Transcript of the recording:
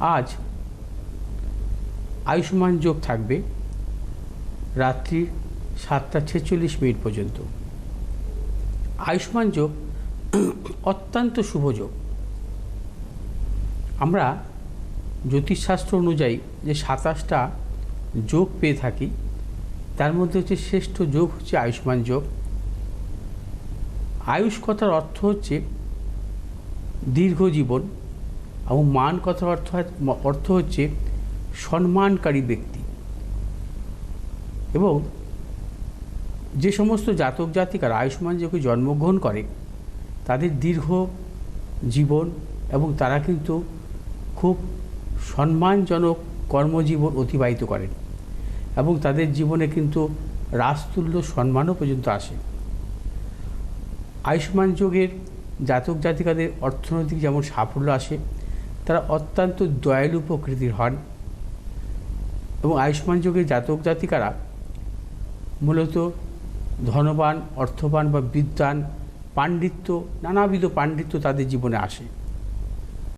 আজ আয়ুষ্মান যোগ থাকবে রাত্রি সাতটা ছেচল্লিশ মিনিট পর্যন্ত। আয়ুষ্মান যোগ অত্যন্ত শুভ যোগ। আমরা জ্যোতিষশাস্ত্র অনুযায়ী যে সাতাশটা যোগ পেয়ে থাকি, তার মধ্যে হচ্ছে শ্রেষ্ঠ যোগ হচ্ছে আয়ুষ্মান যোগ। আয়ুষ কথার অর্থ হচ্ছে দীর্ঘ জীবন। এবং মান কথার অর্থ অর্থ হচ্ছে সম্মানকারী ব্যক্তি। এবং যে সমস্ত জাতক জাতিকার আয়ুষ্মান যোগে জন্মগ্রহণ করে, তাদের দীর্ঘ জীবন এবং তারা কিন্তু খুব সম্মানজনক কর্মজীবন অতিবাহিত করেন এবং তাদের জীবনে কিন্তু রাজতুল্য সম্মানও পর্যন্ত আসে। আয়ুষ্মান যোগের জাতক জাতিকাদের অর্থনৈতিক যেমন সাফল্য আসে তারা অত্যন্ত দয়ালু প্রকৃতির হন এবং আয়ুষ্মান যুগের জাতক জাতিকারা মূলত ধনবান, অর্থবান বা বিদ্যান পাণ্ডিত্য, নানাবিধ পাণ্ডিত্য তাদের জীবনে আসে।